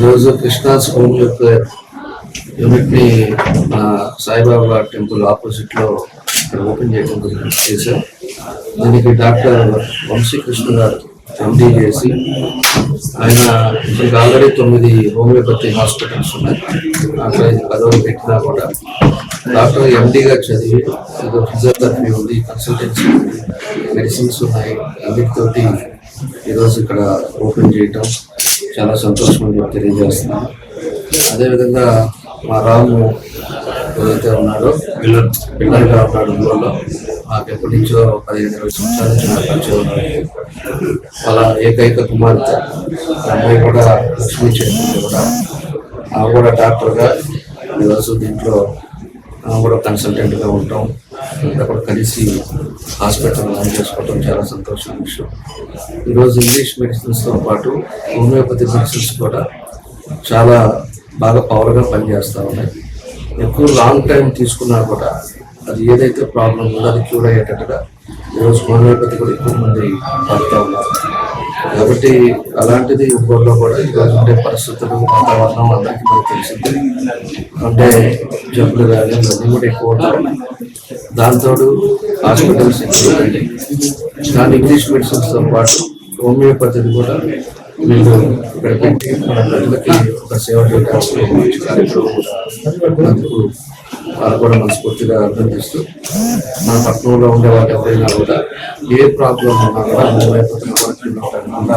ఈరోజు కృష్ణా స్కూల్ యొక్క యూనిట్ని మా సాయిబాబా టెంపుల్ ఆపోజిట్లో ఓపెన్ చేయడం గురించి చేశాం. దీనికి డాక్టర్ వంశీకృష్ణ గారు ఎండి చేసి ఆయన ఇప్పటికి ఆల్రెడీ తొమ్మిది హోమియోపతి హాస్పిటల్స్ ఉన్నాయి. అక్కడ ఇది పదవులు పెట్టినా కూడా డాక్టర్ ఎండిగా చదివి ఏదో ఫిజియోథెరపీ ఉంది కన్సల్టెన్సీ ఉంది మెడిసిన్స్ ఉన్నాయి అన్నిటితోటి ఈరోజు ఇక్కడ ఓపెన్ చేయటం చాలా సంతోషంగా తెలియజేస్తున్నాం అదేవిధంగా మా రాము ఏదైతే ఉన్నాడో పిల్లర్ పిల్లర్గా ఉన్నాడు ఊళ్ళో మాకు ఎప్పటి నుంచో పదిహేను ఇరవై సంవత్సరాల నుంచి నాకు పరిచయం ఉన్నాడు. వాళ్ళ ఏకైక కుమార్తె అమ్మాయి కూడా లక్ష్మీ చైతన్య కూడా. ఆమె కూడా డాక్టర్గా ఈరోజు దీంట్లో ఆమె కూడా కన్సల్టెంట్గా ఉంటాం. అక్కడ కలిసి హాస్పిటల్ లాంచ్ చేసుకోవడం చాలా సంతోషం విషయం. ఈరోజు ఇంగ్లీష్ మెడిసిన్స్తో పాటు హోమియోపతి మెడిసిన్స్ కూడా చాలా బాగా పవర్గా పనిచేస్తూ ఉన్నాయి. ఎక్కువ లాంగ్ టైం తీసుకున్నా కూడా అది ఏదైతే ప్రాబ్లం ఉందో అది క్యూర్ అయ్యేటట్టుగా ఈరోజు హోమియోపతి కూడా ఎక్కువ మంది పడుతూ ఉన్నారు. కాబట్టి అలాంటిది ఊళ్ళో కూడా ఈరోజు ఉండే పరిస్థితులు వాతావరణం అందరికీ మనకు తెలిసింది. అంటే జబ్బులు కానీ అన్నీ కూడా ఎక్కువ దాంతో హాస్పిటల్స్ ఎక్కువ ఇంగ్లీష్ మెడిసిన్స్తో పాటు హోమియోపతిని కూడా మీరు ఇక్కడ పెట్టి మన ప్రజలకి ఒక సేవ చేయడానికి అందుకు వాళ్ళు కూడా మనస్ఫూర్తిగా అర్థం చేస్తూ మన పట్టణంలో ఉండే వాళ్ళు ఎవరైనా కూడా ఏ ప్రాబ్లం ఉన్నా కూడా హోమియోపతి వల్ల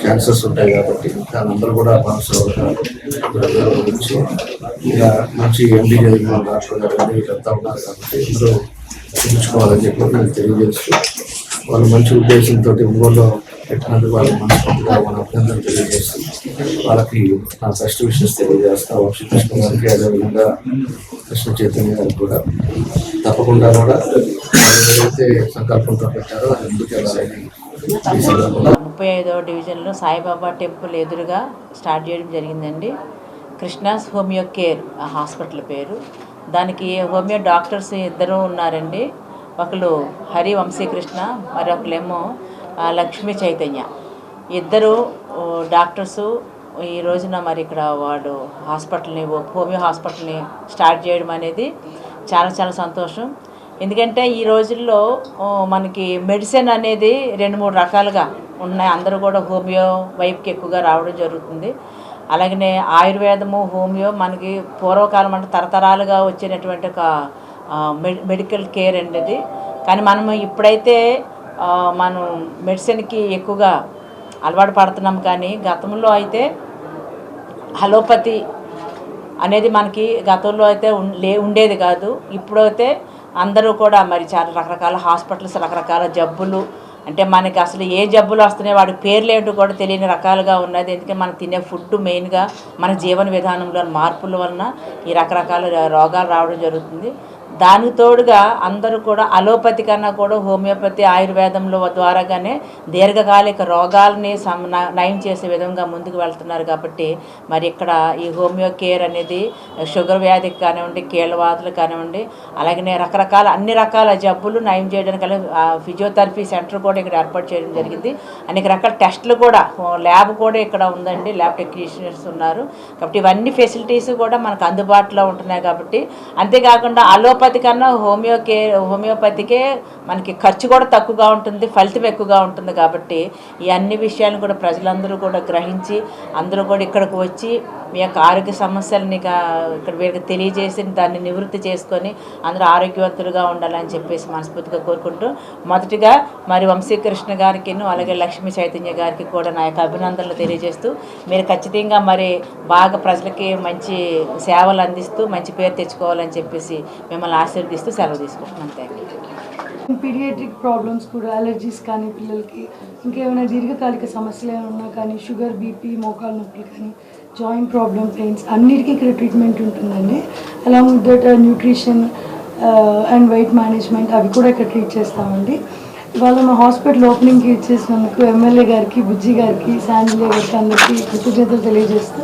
క్యాన్సర్స్ ఉంటాయి కాబట్టి దాని అందరూ కూడా మనసు గురించి ఇలా మంచి ఎండి జరిగిన డాక్టర్ గారు కానీ వీళ్ళంతా ఉన్నారు కాబట్టి అందరూ చూపించుకోవాలని చెప్పి నేను తెలియజేస్తూ వాళ్ళు మంచి ఉద్దేశంతో ఊళ్ళో పెట్టినందుకు వాళ్ళ మనస్ఫూర్తిగా మన అభినందన తెలియజేస్తూ వాళ్ళకి నా బెస్ట్ విషయస్ తెలియజేస్తా శ్రీకృష్ణ గారికి అదేవిధంగా కృష్ణ చైతన్య గారికి కూడా తప్పకుండా కూడా ఏదైతే సంకల్పంతో పెట్టారో అది ఎందుకు వెళ్ళాలని ముప్పై ఐదవ డివిజన్లో సాయిబాబా టెంపుల్ ఎదురుగా స్టార్ట్ చేయడం జరిగిందండి. కృష్ణాస్ హోమియో కేర్ ఆ హాస్పిటల్ పేరు. దానికి హోమియో డాక్టర్స్ ఇద్దరు ఉన్నారండి. ఒకరు హరి వంశీకృష్ణ మరి ఒకళ్ళేమో లక్ష్మీ చైతన్య. ఇద్దరు డాక్టర్స్ డాక్టర్సు. ఈ రోజున మరి ఇక్కడ వాడు హాస్పిటల్ని హోమియో హాస్పిటల్ని స్టార్ట్ చేయడం అనేది చాలా చాలా సంతోషం. ఎందుకంటే ఈ రోజుల్లో మనకి మెడిసిన్ అనేది రెండు మూడు రకాలుగా ఉన్నాయి. అందరూ కూడా హోమియో వైపుకి ఎక్కువగా రావడం జరుగుతుంది. అలాగనే ఆయుర్వేదము హోమియో మనకి పూర్వకాలం అంటే తరతరాలుగా వచ్చినటువంటి ఒక మెడి మెడికల్ కేర్ అండి అది కానీ మనము ఇప్పుడైతే మనం మెడిసిన్కి ఎక్కువగా అలవాటు పడుతున్నాం. కానీ గతంలో అయితే అలోపతి అనేది మనకి గతంలో అయితే లే ఉండేది కాదు. ఇప్పుడైతే అందరూ కూడా మరి చాలా రకరకాల హాస్పిటల్స్ రకరకాల జబ్బులు. అంటే మనకి అసలు ఏ జబ్బులు వస్తున్నాయి వాడి పేర్లు ఏంటో కూడా తెలియని రకాలుగా ఉన్నది. ఎందుకంటే మనం తినే ఫుడ్ మెయిన్గా మన జీవన విధానంలో మార్పుల వలన ఈ రకరకాల రోగాలు రావడం జరుగుతుంది. దానికి తోడుగా అందరూ కూడా అలోపతి కన్నా కూడా హోమియోపతి ఆయుర్వేదంలో ద్వారాగానే దీర్ఘకాలిక రోగాలని నయం చేసే విధంగా ముందుకు వెళ్తున్నారు కాబట్టి మరి ఇక్కడ ఈ హోమియో కేర్ అనేది షుగర్ వ్యాధికి కానివ్వండి కీళ్ళవాదులు కానివ్వండి అలాగనే రకరకాల అన్ని రకాల జబ్బులు నయం చేయడానికి ఫిజియోథెరపీ సెంటర్ కూడా ఇక్కడ ఏర్పాటు చేయడం జరిగింది. అనేక రకాల టెస్టులు కూడా ల్యాబ్ కూడా ఇక్కడ ఉందండి ల్యాబ్ టెక్నీషియన్స్ ఉన్నారు. కాబట్టి ఇవన్నీ ఫెసిలిటీస్ కూడా మనకు అందుబాటులో ఉంటున్నాయి కాబట్టి అంతేకాకుండా అలోపతి కన్నా హోమియోకే హోమియోపతికే మనకి ఖర్చు కూడా తక్కువగా ఉంటుంది ఫలితం ఎక్కువగా ఉంటుంది కాబట్టి ఈ అన్ని విషయాలను కూడా ప్రజలందరూ కూడా గ్రహించి అందరూ కూడా ఇక్కడికి వచ్చి మీ యొక్క ఆరోగ్య సమస్యలని ఇక్కడ వీళ్ళకి తెలియజేసి దాన్ని నివృత్తి చేసుకొని అందరూ ఆరోగ్యవంతులుగా ఉండాలని చెప్పేసి మనస్ఫూర్తిగా కోరుకుంటూ మొదటిగా మరి వంశీకృష్ణ గారికి అలాగే లక్ష్మీ చైతన్య గారికి కూడా నా యొక్క అభినందనలు తెలియజేస్తూ మీరు ఖచ్చితంగా మరి బాగా ప్రజలకి మంచి సేవలు అందిస్తూ మంచి పేరు తెచ్చుకోవాలని చెప్పేసి మిమ్మల్ని ఆశీర్దిస్తూ సెలవు తీసుకుంటున్నాను థ్యాంక్ యూ పీడియాట్రిక్ ప్రాబ్లమ్స్ కూడా అలర్జీస్ కానీ పిల్లలకి ఇంకేమైనా దీర్ఘకాలిక సమస్యలు ఏమైనా ఉన్నా కానీ షుగర్ బీపీ మోకాలు నొప్పులు కానీ జాయింట్ ప్రాబ్లమ్ పెయిన్స్ అన్నిటికీ ఇక్కడ ట్రీట్మెంట్ ఉంటుందండి. Along with that nutrition and weight management అవి కూడా ఇక్కడ ట్రీట్ చేస్తామండి. ఇవాళ మా హాస్పిటల్ ఓపెనింగ్కి ఇచ్చేసినందుకు ఎమ్మెల్యే గారికి బుజ్జి గారికి శాండిలే గారికి అందరికీ కృతజ్ఞతలు తెలియజేస్తూ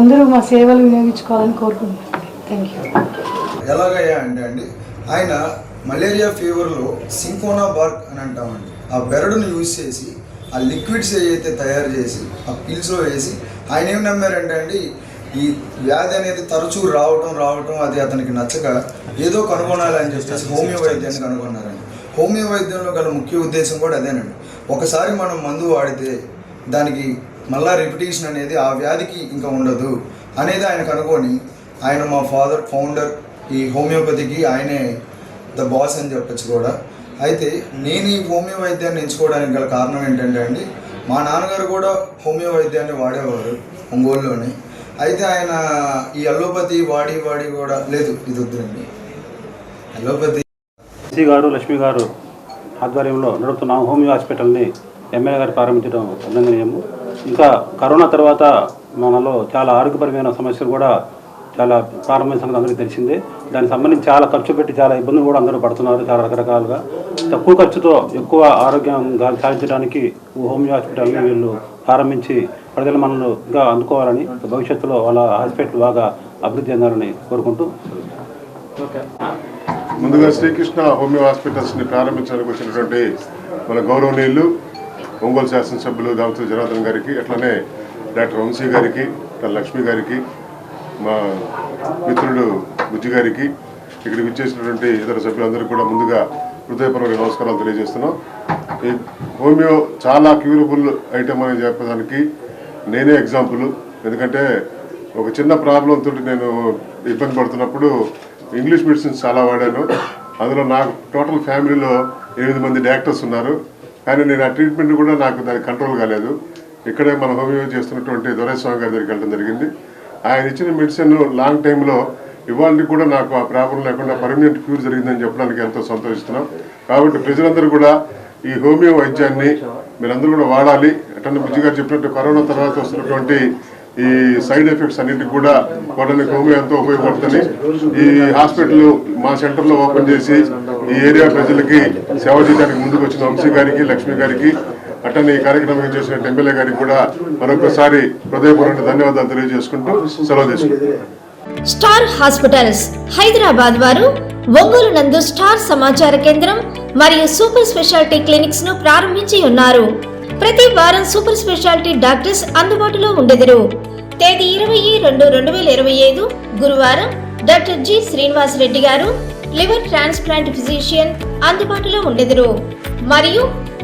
అందరూ మా సేవలు వినియోగించుకోవాలని కోరుకుంటున్నాను థ్యాంక్ యూ ఎలాగయ్యా అంటే అండి ఆయన మలేరియా ఫీవర్లో సింకోనా బార్క్ అని అంటామండి. ఆ బెరడును యూజ్ చేసి ఆ లిక్విడ్స్ ఏవైతే తయారు చేసి ఆ పిల్స్లో వేసి ఆయన ఏం నమ్మారంటే అండి ఈ వ్యాధి అనేది తరచూ రావటం రావటం అది అతనికి నచ్చక ఏదో కనుగొనాలని చెప్పేసి హోమియో వైద్యాన్ని కనుగొన్నారండి. హోమియో వైద్యంలో గల ముఖ్య ఉద్దేశం కూడా అదేనండి. ఒకసారి మనం మందు వాడితే దానికి మళ్ళా రిపిటేషన్ అనేది ఆ వ్యాధికి ఇంకా ఉండదు అనేది ఆయన కనుగొని ఆయన మా ఫాదర్ ఫౌండర్ ఈ హోమియోపతికి ఆయనే ద బాస్ అని చెప్పొచ్చు కూడా. అయితే నేను ఈ హోమియో వైద్యాన్ని ఎంచుకోవడానికి గల కారణం ఏంటంటే అండి మా నాన్నగారు కూడా హోమియో వైద్యాన్ని వాడేవారు ఒంగోలులోనే. అయితే ఆయన ఈ అల్లోపతి వాడి వాడి కూడా లేదు ఇది వద్దండి అల్లోపతి శ్రీ గారు లక్ష్మి గారు ఆధ్వర్యంలో నడుపుతున్న హోమియో హాస్పిటల్ని ఎమ్మెల్యే గారు ప్రారంభించడం అభినందనీయము. ఇంకా కరోనా తర్వాత మనలో చాలా ఆరోగ్యపరమైన సమస్యలు కూడా చాలా ప్రారంభమైన సంగతి అందరికీ తెలిసిందే. దానికి సంబంధించి చాలా ఖర్చు పెట్టి చాలా ఇబ్బందులు కూడా అందరూ పడుతున్నారు చాలా రకరకాలుగా. తక్కువ ఖర్చుతో ఎక్కువ ఆరోగ్యంగా సాధించడానికి హోమియో హాస్పిటల్ని వీళ్ళు ప్రారంభించి ప్రజలు మనల్ని ఇంకా అందుకోవాలని భవిష్యత్తులో వాళ్ళ హాస్పిటల్ బాగా అభివృద్ధి చెందాలని కోరుకుంటూ ముందుగా శ్రీకృష్ణ హోమియో హాస్పిటల్స్ని ప్రారంభించడానికి వచ్చినటువంటి మన గౌరవనీయులు ఒంగోలు శాసనసభ్యులు దామతుల జనార్దన్ గారికి అట్లనే డాక్టర్ వంశీ గారికి డాక్టర్ లక్ష్మి గారికి మా మిత్రుడు బుజ్జి గారికి ఇక్కడికి విచ్చేసినటువంటి ఇతర సభ్యులందరికీ కూడా ముందుగా హృదయపూర్వక నమస్కారాలు తెలియజేస్తున్నాం. ఈ హోమియో చాలా క్యూరబుల్ ఐటమ్ అని చెప్పడానికి నేనే ఎగ్జాంపుల్. ఎందుకంటే ఒక చిన్న ప్రాబ్లంతో తోటి నేను ఇబ్బంది పడుతున్నప్పుడు ఇంగ్లీష్ మెడిసిన్స్ చాలా వాడాను. అందులో నాకు టోటల్ ఫ్యామిలీలో ఎనిమిది మంది డాక్టర్స్ ఉన్నారు. కానీ నేను ఆ ట్రీట్మెంట్ కూడా నాకు దానికి కంట్రోల్ కాలేదు. ఇక్కడే మన హోమియో చేస్తున్నటువంటి దొరైస్వామి గారి దగ్గరికి వెళ్ళడం జరిగింది. ఆయన ఇచ్చిన మెడిసిన్ లాంగ్ టైంలో ఇవాళ కూడా నాకు ఆ ప్రాబ్లం లేకుండా పర్మనెంట్ క్యూర్ జరిగిందని చెప్పడానికి ఎంతో సంతోషిస్తున్నాం. కాబట్టి ప్రజలందరూ కూడా ఈ హోమియో వైద్యాన్ని మీరందరూ కూడా వాడాలి. అటన్న బుజ్జి గారు చెప్పినట్టు కరోనా తర్వాత వస్తున్నటువంటి ఈ సైడ్ ఎఫెక్ట్స్ అన్నింటికి కూడా వాడడానికి హోమియో ఎంతో ఉపయోగపడుతుంది. ఈ హాస్పిటల్ మా సెంటర్లో ఓపెన్ చేసి ఈ ఏరియా ప్రజలకి సేవ చేయడానికి ముందుకు వచ్చిన వంశీ గారికి లక్ష్మి గారికి అట్టని ఈ కార్యక్రమం చేసిన ఎమ్మెల్యే గారికి కూడా మరొకసారి హృదయపూర్వక ధన్యవాదాలు తెలియజేసుకుంటూ సెలవు తీసుకుంటున్నాను. స్టార్ హాస్పిటల్స్ హైదరాబాద్ వారు ఒంగోలు నందు స్టార్ సమాచార కేంద్రం మరియు సూపర్ స్పెషాలిటీ క్లినిక్స్ను ప్రారంభించి ఉన్నారు. ప్రతి వారం సూపర్ స్పెషాలిటీ డాక్టర్స్ అందుబాటులో ఉండెదరు. తేదీ ఇరవై రెండు రెండు వేల ఇరవై ఐదు గురువారం డాక్టర్ జి శ్రీనివాస్ రెడ్డి గారు లివర్ ట్రాన్స్ప్లాంట్ ఫిజిషియన్ అందుబాటులో ఉండెదరు. మరియు